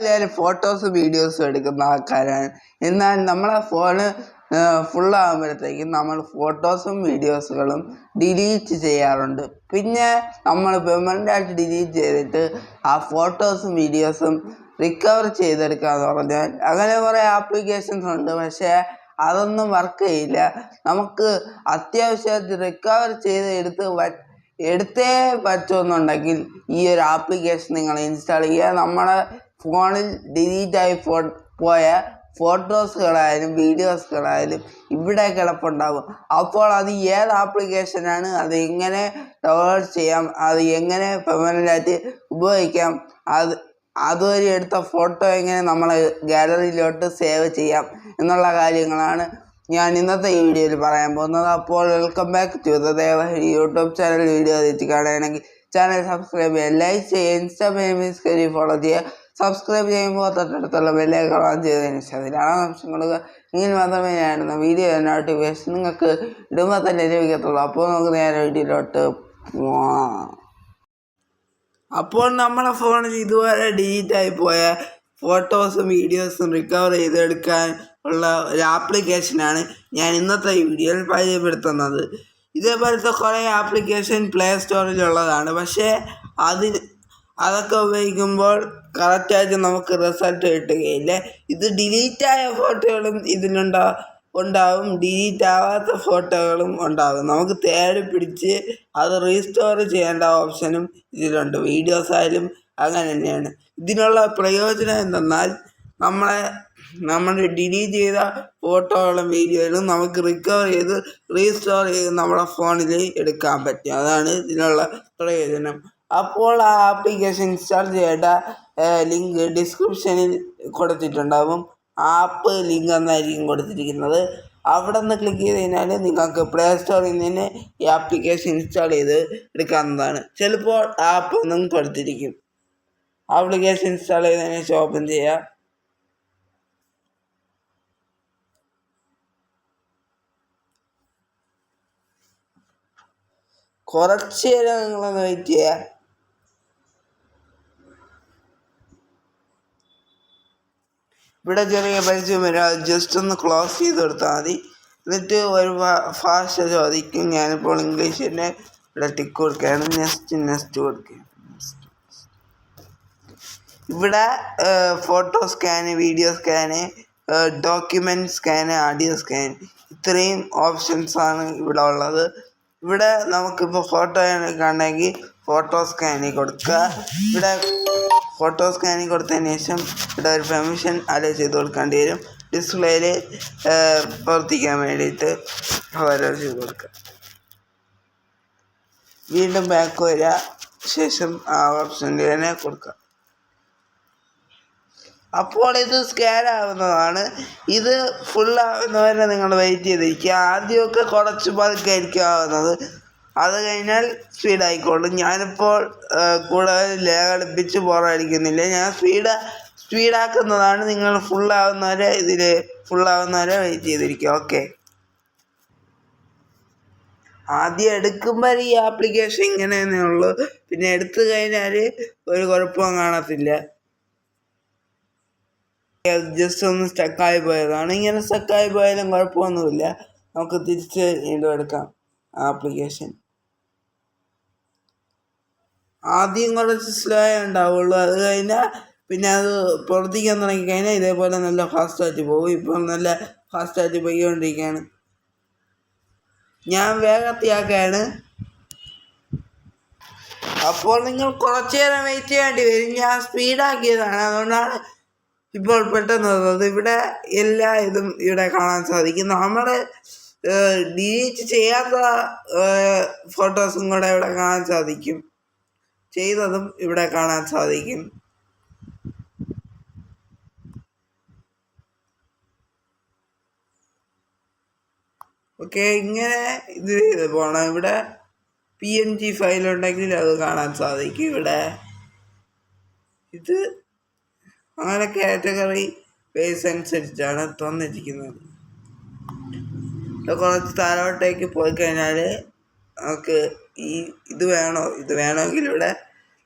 എല്ലാവരും ഫോട്ടോസും വീഡിയോസും എടുക്കുന്ന ആൾക്കാരാണ്. എന്നാൽ നമ്മളെ ഫോണ് ഫുള്ളാകുമ്പോഴത്തേക്കും നമ്മൾ ഫോട്ടോസും വീഡിയോസുകളും ഡിലീറ്റ് ചെയ്യാറുണ്ട്. പിന്നെ നമ്മൾ പെർമനന്റായിട്ട് ഡിലീറ്റ് ചെയ്തിട്ട് ആ ഫോട്ടോസും വീഡിയോസും റിക്കവർ ചെയ്തെടുക്കുക എന്ന് പറഞ്ഞാൽ അങ്ങനെ കുറേ ആപ്ലിക്കേഷൻസ് ഉണ്ട്. പക്ഷേ അതൊന്നും വർക്ക് ചെയ്യില്ല. നമുക്ക് അത്യാവശ്യമായിട്ട് റിക്കവർ ചെയ്ത് എടുത്ത് എടുത്തേ പറ്റുമെന്നുണ്ടെങ്കിൽ ഈ ഒരു ആപ്ലിക്കേഷൻ നിങ്ങൾ ഇൻസ്റ്റാൾ ചെയ്യുക. നമ്മുടെ ഫോണിൽ ഡിലീറ്റ് ആയി ഫോ പോയ ഫോട്ടോസുകളായാലും വീഡിയോസുകളായാലും ഇവിടെ കിടപ്പുണ്ടാകും അപ്പോൾ അത് ഏത് ആപ്ലിക്കേഷനാണ്? അത് എങ്ങനെ ഡൗൺലോഡ് ചെയ്യാം? അത് എങ്ങനെ പെർമനന്റായിട്ട് ഉപയോഗിക്കാം? അത് അതുവഴി എടുത്ത ഫോട്ടോ എങ്ങനെ നമ്മൾ ഗാലറിയിലോട്ട് സേവ് ചെയ്യാം? എന്നുള്ള കാര്യങ്ങളാണ് ഞാൻ ഇന്നത്തെ ഈ വീഡിയോയിൽ പറയാൻ പോകുന്നത്. അപ്പോൾ welcome back to the Devahari YouTube channel. Video തെറ്റി കാണുകയാണെങ്കിൽ ചാനൽ സബ്സ്ക്രൈബ് ചെയ്യുക ലൈക്ക് ചെയ്യുക ഇൻസ്റ്റാഗ്രാമിൽ ഫോളോ ചെയ്യുക. സബ്സ്ക്രൈബ് ചെയ്യുമ്പോൾ തൊട്ടടുത്തുള്ള ബെല്ലേക്ക് ഓൺ ചെയ്തതിന് ശേഷം ധാരാളം അംശം കൊടുക്കുക ഇങ്ങനെ മാത്രമേ ഞാൻ ഇടുന്ന വീഡിയോ നോട്ടിഫിക്കേഷൻ നിങ്ങൾക്ക് ഇടുമ്പോൾ തന്നെ ലഭിക്കത്തുള്ളൂ. അപ്പോൾ നമുക്ക് നേരെ വീഡിയോയിലോട്ട് പോവാം. അപ്പോൾ നമ്മുടെ ഫോണിൽ ഇതുവരെ ഡിലീറ്റ് ആയി പോയ ഫോട്ടോസും വീഡിയോസും റിക്കവർ ചെയ്തെടുക്കാൻ ഉള്ള ഒരു ആപ്ലിക്കേഷനാണ് ഞാൻ ഇന്നത്തെ ഈ വീഡിയോയിൽ പരിചയപ്പെടുത്തുന്നത്. ഇതേപോലത്തെ കുറേ ആപ്ലിക്കേഷൻ പ്ലേ സ്റ്റോറിലുള്ളതാണ് പക്ഷേ അതിന് അതൊക്കെ ഉപയോഗിക്കുമ്പോൾ കറക്റ്റായിട്ട് നമുക്ക് റിസൾട്ട് കിട്ടുകയില്ല. ഇത് ഡിലീറ്റായ ഫോട്ടോകളും ഇതിലുണ്ടാ ഉണ്ടാവും. ഡിലീറ്റ് ആവാത്ത ഫോട്ടോകളും ഉണ്ടാകും നമുക്ക് തേടി പിടിച്ച് അത് റീസ്റ്റോർ ചെയ്യേണ്ട ഓപ്ഷനും ഇതിലുണ്ട്. വീഡിയോസ് ആയാലും അങ്ങനെ തന്നെയാണ്. ഇതിനുള്ള പ്രയോജനം എന്തെന്നാൽ നമ്മളെ നമ്മൾ ഡിലീറ്റ് ചെയ്ത ഫോട്ടോകളും വീഡിയോകളും നമുക്ക് റിക്കവർ ചെയ്ത് റീസ്റ്റോർ ചെയ്ത് നമ്മുടെ ഫോണിൽ എടുക്കാൻ പറ്റും. അതാണ് ഇതിനുള്ള പ്രയോജനം. അപ്പോൾ ആ ആപ്ലിക്കേഷൻ ഇൻസ്റ്റാൾ ചെയ്യേണ്ട ലിങ്ക് ഡിസ്ക്രിപ്ഷനിൽ കൊടുത്തിട്ടുണ്ടാകും ആപ്പ് ലിങ്ക് എന്നായിരിക്കും കൊടുത്തിരിക്കുന്നത്. അവിടെ നിന്ന് ക്ലിക്ക് ചെയ്ത് കഴിഞ്ഞാൽ നിങ്ങൾക്ക് പ്ലേ സ്റ്റോറിൽ നിന്ന് ഈ ആപ്ലിക്കേഷൻ ഇൻസ്റ്റാൾ ചെയ്ത് എടുക്കാവുന്നതാണ്. ചിലപ്പോൾ ആപ്പ് ഒന്നും കൊടുത്തിരിക്കും. ആപ്ലിക്കേഷൻ ഇൻസ്റ്റാൾ ചെയ്തതിന് ശേഷം ഓപ്പൺ ചെയ്യുക കുറച്ച് നേരം നിങ്ങളൊന്ന് വെയിറ്റ് ചെയ്യുക ഇവിടെ ചെറിയ പരിചയം വരും. അത് ജസ്റ്റ് ഒന്ന് ക്ലോസ് ചെയ്ത് കൊടുത്താൽ മതി. എന്നിട്ട് ഒരു ഭാഷ ചോദിക്കും. ഞാനിപ്പോൾ ഇംഗ്ലീഷ് തന്നെ ഇവിടെ ടിക്ക് കൊടുക്കുകയാണ്. നെക്സ്റ്റ് നെക്സ്റ്റ് കൊടുക്കുക ഇവിടെ photo scan video scan document scan audio scan ഇത്രയും ഓപ്ഷൻസാണ് ഇവിടെ ഉള്ളത്. ഇവിടെ നമുക്കിപ്പോൾ ഫോട്ടോ കാണണമെങ്കിൽ ഫോട്ടോ സ്കാനിൽ കൊടുക്കുക. ഇവിടെ ഫോട്ടോ സ്കാനിങ് കൊടുത്തതിന് ശേഷം ഇവിടെ ഒരു പെർമിഷൻ അലോ ചെയ്ത് കൊടുക്കേണ്ടി വരും. ഡിസ്പ്ലേയിൽ പ്രവർത്തിക്കാൻ വേണ്ടിയിട്ട് അലോ ചെയ്ത് കൊടുക്കുക വീണ്ടും ബാക്ക് വരിക ശേഷം ആ ഓപ്ഷനിൽ തന്നെ കൊടുക്കുക അപ്പോൾ ഇത് സ്കാൻ ആവുന്നതാണ്. ഇത് ഫുൾ നിങ്ങൾ വെയിറ്റ് ചെയ്തിരിക്കുക. ആദ്യമൊക്കെ കുറച്ച് പതുക്കെ ആവുന്നത്. അത് കഴിഞ്ഞാൽ സ്പീഡ് ആയിക്കോളും. ഞാനിപ്പോൾ കൂടുതൽ ലേഖടിപ്പിച്ച് പോറായിരിക്കുന്നില്ല ഞാൻ സ്പീഡ് സ്പീഡാക്കുന്നതാണ് നിങ്ങൾ ഫുൾ ആവുന്നവരെ ഇതിൽ ഫുൾ ആവുന്നവരെ വെയിറ്റ് ചെയ്തിരിക്കുക. ഓക്കെ ആദ്യം എടുക്കുമ്പോൾ ഈ ആപ്ലിക്കേഷൻ ഇങ്ങനെ തന്നെ ഉള്ളൂ. പിന്നെ എടുത്തു കഴിഞ്ഞാൽ ഒരു കുഴപ്പവും കാണത്തില്ല. ജസ്റ്റ് ഒന്ന് സ്റ്റക്കായി പോയതാണ്. ഇങ്ങനെ സ്റ്റക്കായി പോയാലും കുഴപ്പമൊന്നുമില്ല. നമുക്ക് തിരിച്ച് വീണ്ടും എടുക്കാം. ആപ്ലിക്കേഷൻ ആദ്യം കുറച്ച് സ്ലോ ഉണ്ടാവുള്ളൂ. അത് കഴിഞ്ഞാൽ പിന്നെ അത് പ്രവർത്തിക്കാൻ തുടങ്ങിക്കഴിഞ്ഞാൽ ഇതേപോലെ നല്ല ഫാസ്റ്റായിട്ട് പോകും. ഇപ്പം നല്ല ഫാസ്റ്റായിട്ട് പോയിക്കൊണ്ടിരിക്കുകയാണ്. ഞാൻ വേഗത്തിയാക്കുകയാണ് അപ്പോൾ നിങ്ങൾ കുറച്ച് നേരം വെയിറ്റ് ചെയ്യേണ്ടി വരും. ഞാൻ സ്പീഡാക്കിയതാണ് അതുകൊണ്ടാണ് ഇപ്പോൾ പെട്ടെന്ന് വന്നത്. ഇവിടെ എല്ലാ ഇതും ഇവിടെ കാണാൻ സാധിക്കും. നമ്മൾ ഡിലീറ്റ് ചെയ്യാത്ത ഫോട്ടോസും കൂടെ ഇവിടെ കാണാൻ സാധിക്കും. ചെയ്തതും ഇവിടെ കാണാൻ സാധിക്കും. ഓക്കെ ഇങ്ങനെ ഇത് ചെയ്ത് പോകണം ഇവിടെ പി എൻ ജി ഫയൽ ഉണ്ടെങ്കിൽ അത് കാണാൻ സാധിക്കും ഇവിടെ. ഇത് അങ്ങനെ കാറ്റഗറി ബേസ് അനുസരിച്ചാണ് തന്നിരിക്കുന്നത്. കുറച്ച് താഴോട്ടേക്ക് പോയി കഴിഞ്ഞാൽ നമുക്ക് ഈ ഇത് വേണോ ഇത് വേണമെങ്കിൽ ഇവിടെ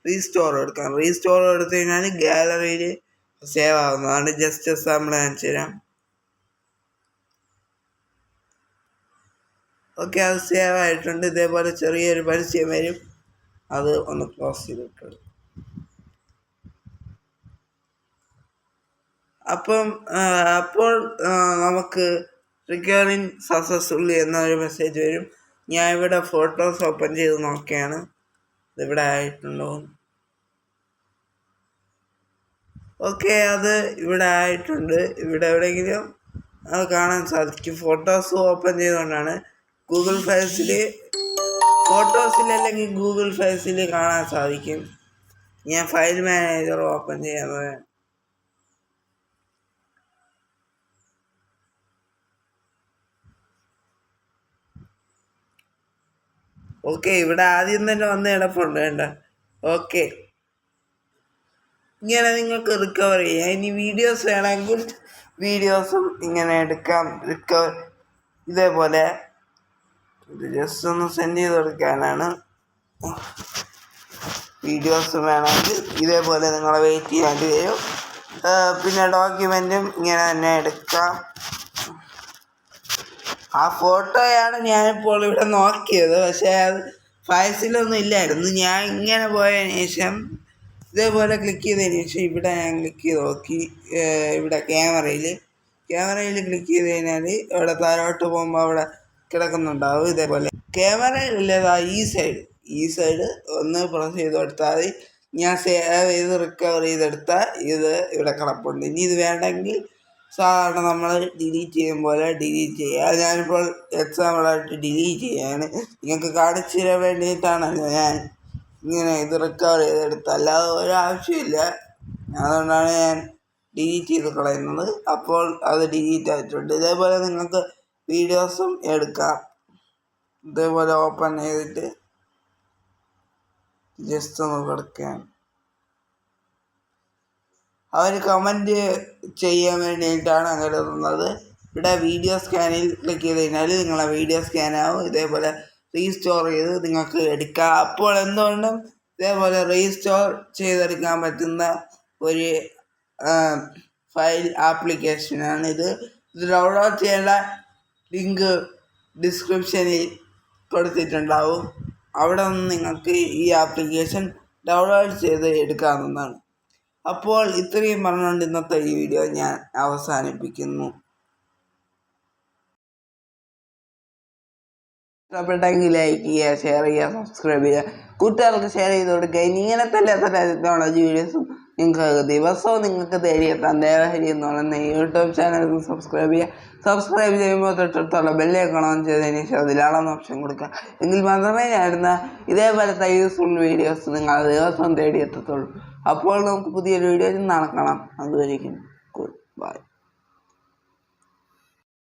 റീസ്റ്റോർ എടുക്കാം. റീസ്റ്റോർ എടുത്തു കഴിഞ്ഞാൽ ഗാലറിയിൽ സേവ് ആവുന്നതാണ് ജസ്റ്റ് എക്സാമ്പിൾ കാണിച്ചു തരാം ഓക്കെ അത് സേവ് ആയിട്ടുണ്ട്. ഇതേപോലെ ചെറിയൊരു പരസ്യം വരും. അത് ഒന്ന് ക്ലോസ് ചെയ്തിട്ടുണ്ട് അപ്പം അപ്പോൾ നമുക്ക് റിക്കവറിങ് സക്സസ്ഫുള്ളി എന്നൊരു മെസ്സേജ് വരും. ഞാൻ ഇവിടെ ഫോട്ടോസ് ഓപ്പൺ ചെയ്ത് നോക്കുകയാണ് ഇതിവിടെ ആയിട്ടുണ്ടോ? ഓക്കെ അത് ഇവിടെ ആയിട്ടുണ്ട്. ഇവിടെ എവിടെയെങ്കിലും അത് കാണാൻ സാധിക്കും. ഫോട്ടോസ് ഓപ്പൺ ചെയ്തുകൊണ്ടാണ് ഗൂഗിൾ ഫയൽസിൽ ഫോട്ടോസിൽ അല്ലെങ്കിൽ ഗൂഗിൾ ഫയൽസിൽ കാണാൻ സാധിക്കും. ഞാൻ ഫയൽ മാനേജർ ഓപ്പൺ ചെയ്യാൻ ഓക്കെ ഇവിടെ ആദ്യം തന്നെ വന്ന് കിടപ്പുണ്ട് വേണ്ട ഓക്കെ. ഇങ്ങനെ നിങ്ങൾക്ക് റിക്കവർ ചെയ്യാം. ഇനി വീഡിയോസ് വേണമെങ്കിൽ വീഡിയോസും ഇങ്ങനെ എടുക്കാം. റിക്കവർ ഇതേപോലെ ഇത് ജസ്റ്റ് ഒന്ന് സെൻഡ് ചെയ്ത് കൊടുക്കാനാണ്. വീഡിയോസ് വേണമെങ്കിൽ ഇതേപോലെ നിങ്ങൾ വെയിറ്റ് ചെയ്യേണ്ടി വരും. പിന്നെ ഡോക്യുമെന്റും ഇങ്ങനെ തന്നെ എടുക്കാം. ആ ഫോട്ടോയാണ് ഞാനിപ്പോൾ ഇവിടെ നോക്കിയത്. പക്ഷേ അത് ഫയസിലൊന്നും ഇല്ലായിരുന്നു. ഞാൻ ഇങ്ങനെ പോയതിന് ശേഷം ഇതേപോലെ ക്ലിക്ക് ചെയ്തതിന് ശേഷം ഇവിടെ ഞാൻ ക്ലിക്ക് ചെയ്ത് നോക്കി. ഇവിടെ ക്യാമറയിൽ. ക്യാമറയിൽ ക്ലിക്ക് ചെയ്ത് കഴിഞ്ഞാൽ ഇവിടെ താഴോട്ട് പോകുമ്പോൾ അവിടെ കിടക്കുന്നുണ്ടാവും ഇതേപോലെ. ക്യാമറയിലുള്ളതാ ഈ സൈഡ് ഈ സൈഡ് ഒന്ന് പ്രസ് ചെയ്ത് കൊടുത്താൽ ഞാൻ സേവ് ചെയ്ത് റിക്കവർ ചെയ്തെടുത്താൽ ഇത് ഇവിടെ കിടപ്പുണ്ട്. ഇനി ഇത് വേണ്ടെങ്കിൽ സാധാരണ നമ്മൾ ഡിലീറ്റ് ചെയ്യും പോലെ ഡിലീറ്റ് ചെയ്യുക ഞാനിപ്പോൾ എക്സാമ്പിളായിട്ട് ഡിലീറ്റ് ചെയ്യാണ്. നിങ്ങൾക്ക് കാണിച്ചു തരാൻ വേണ്ടിയിട്ടാണല്ലോ ഞാൻ ഇങ്ങനെ ഇത് റിക്കവർ ചെയ്തെടുത്ത അല്ലാതെ ഒരാവശ്യമില്ല അതുകൊണ്ടാണ് ഞാൻ ഡിലീറ്റ് ചെയ്ത് കളയുന്നത്. അപ്പോൾ അത് ഡിലീറ്റ് ആയിട്ടുണ്ട്. ഇതേപോലെ നിങ്ങൾക്ക് വീഡിയോസും എടുക്കാം. ഇതേപോലെ ഓപ്പൺ ചെയ്തിട്ട് ജസ്റ്റ് ഒന്ന് കിടക്കുകയാണ് അവർ കമന്റ് ചെയ്യാൻ വേണ്ടിയിട്ടാണ് അങ്ങനെ തന്നത്. ഇവിടെ വീഡിയോ സ്കാനിൽ ക്ലിക്ക് ചെയ്ത് കഴിഞ്ഞാൽ നിങ്ങളെ വീഡിയോ സ്കാനാവും ഇതേപോലെ റീസ്റ്റോർ ചെയ്ത് നിങ്ങൾക്ക് എടുക്കാം. അപ്പോൾ എന്തുകൊണ്ടും ഇതേപോലെ റീസ്റ്റോർ ചെയ്തെടുക്കാൻ പറ്റുന്ന ഒരു ഫയൽ ആപ്ലിക്കേഷനാണ് ഇത്. ഇത് ഡൗൺലോഡ് ചെയ്യേണ്ട ലിങ്ക് ഡിസ്ക്രിപ്ഷനിൽ കൊടുത്തിട്ടുണ്ടാവും. അവിടെ നിന്ന് നിങ്ങൾക്ക് ഈ ആപ്ലിക്കേഷൻ ഡൗൺലോഡ് ചെയ്ത് എടുക്കാവുന്നതാണ്. അപ്പോൾ ഇത്രയും പറഞ്ഞുകൊണ്ട് ഇന്നത്തെ ഈ വീഡിയോ ഞാൻ അവസാനിപ്പിക്കുന്നു. ഇഷ്ടപ്പെട്ടെങ്കിൽ ലൈക്ക് ചെയ്യുക ഷെയർ ചെയ്യുക സബ്സ്ക്രൈബ് ചെയ്യുക. കൂട്ടുകാർക്ക് ഷെയർ ചെയ്ത് കൊടുക്കുക ഇങ്ങനത്തെ എല്ലാ ടെക്നോളജി വീഡിയോസും നിങ്ങൾക്ക് ദിവസവും നിങ്ങൾക്ക് തേടിയെത്താൻ ദേവഹരി എന്ന് പറയുന്ന യൂട്യൂബ് ചാനൽ സബ്സ്ക്രൈബ് ചെയ്യുക സബ്സ്ക്രൈബ് ചെയ്യുമ്പോൾ തൊട്ടടുത്തുള്ള ബെല്ലേക്ക് ഓൺ ചെയ്തതിന് ശേഷം അതിലാണെന്ന് ഓപ്ഷൻ കൊടുക്കുക. എങ്കിൽ മാത്രമേ ഞാനിരുന്ന ഇതേപോലത്തെ യൂസ്ഫുൾ വീഡിയോസ് നിങ്ങൾ ദിവസവും തേടിയെത്തത്തുള്ളൂ. അപ്പോൾ നമുക്ക് പുതിയൊരു വീഡിയോ നാളെ കാണാം. അതുവരേക്കും ഗുഡ് ബൈ